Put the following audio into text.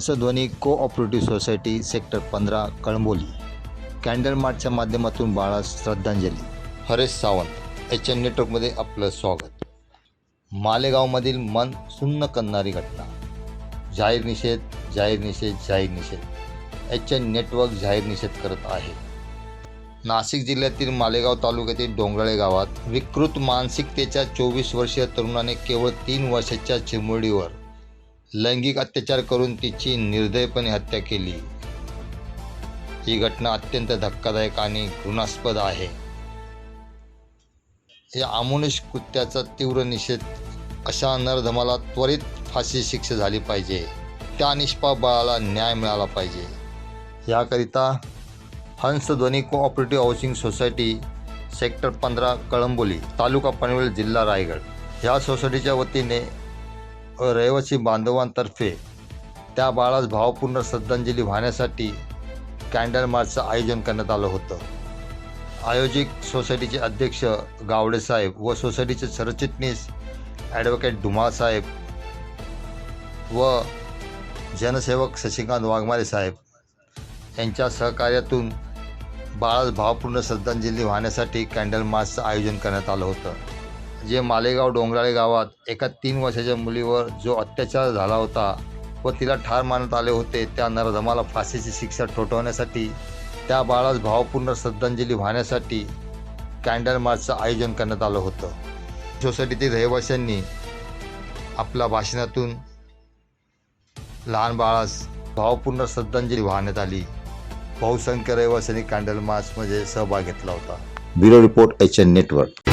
Hansadhwani cooperative society sector पंधरा Kalamboli. Candle मार्चच्या माध्यमातून बाळा श्रद्धांजली. हरेश सावंत एच एन नेटवर्कमध्ये आपलं स्वागत. मालेगावमधील मन सुन्न करणारी घटना. जाहीर निषेध जाहीर निषेध जाहीर निषेध. एच एन नेटवर्क जाहीर निषेध करत आहे. नाशिक जिल्ह्यातील मालेगाव तालुक्यातील डोंगराळे गावात विकृत मानसिकतेच्या चोवीस वर्षीय तरुणाने केवळ तीन वर्षाच्या चिमुरडीवर लैंगिक अत्याचार करून तिची निर्दयपणे हत्या केली. ही घटना अत्यंत धक्कादायक आणि घृणास्पद आहे. या अमानुष कृत्याचा तीव्र निषेध अशा नरधमाला त्वरित फाशी शिक्षा झाली पाहिजे? त्या निष्पाप बाळाला न्याय मिळाला पाहिजे. याकरिता Hansdhwani cooperative housing society sector पंधरा कळंबोली तालुका पनवेल जिल्हा रायगड. या सोसायटीच्या वतीने रहिवासी बांधवांतर्फे त्या बाळास भावपूर्ण श्रद्धांजली वाहण्यासाठी कॅन्डल मार्चचं आयोजन करण्यात आलं होतं. आयोजिक सोसायटीचे अध्यक्ष गावडे साहेब व सोसायटीचे सरचिटणीस ॲडव्होकेट धुमाळ साहेब व जनसेवक शशिकांत वाघमारे साहेब यांच्या सहकार्यातून बाळास भावपूर्ण श्रद्धांजली वाहण्यासाठी कॅन्डल मार्चचं आयोजन करण्यात आलं होतं. जे मालेगाव डोंगराळे गावात एका तीन वर्षाच्या मुलीवर जो अत्याचार झाला होता व तिला ठार मारण्यात आले होते त्या नरधमाला फाशीची शिक्षा ठोठवण्यासाठी त्या बाळास भावपूर्ण श्रद्धांजली वाहण्यासाठी कॅन्डल मार्चचं आयोजन करण्यात आलं होतं. सोसायटीतील रहिवाशांनी आपल्या भाषणातून लहान बाळास भावपूर्ण श्रद्धांजली वाहण्यात आली. बहुसंख्य रहिवाशांनी कॅन्डल मार्चमध्ये सहभाग घेतला होता. Bureau report H N network.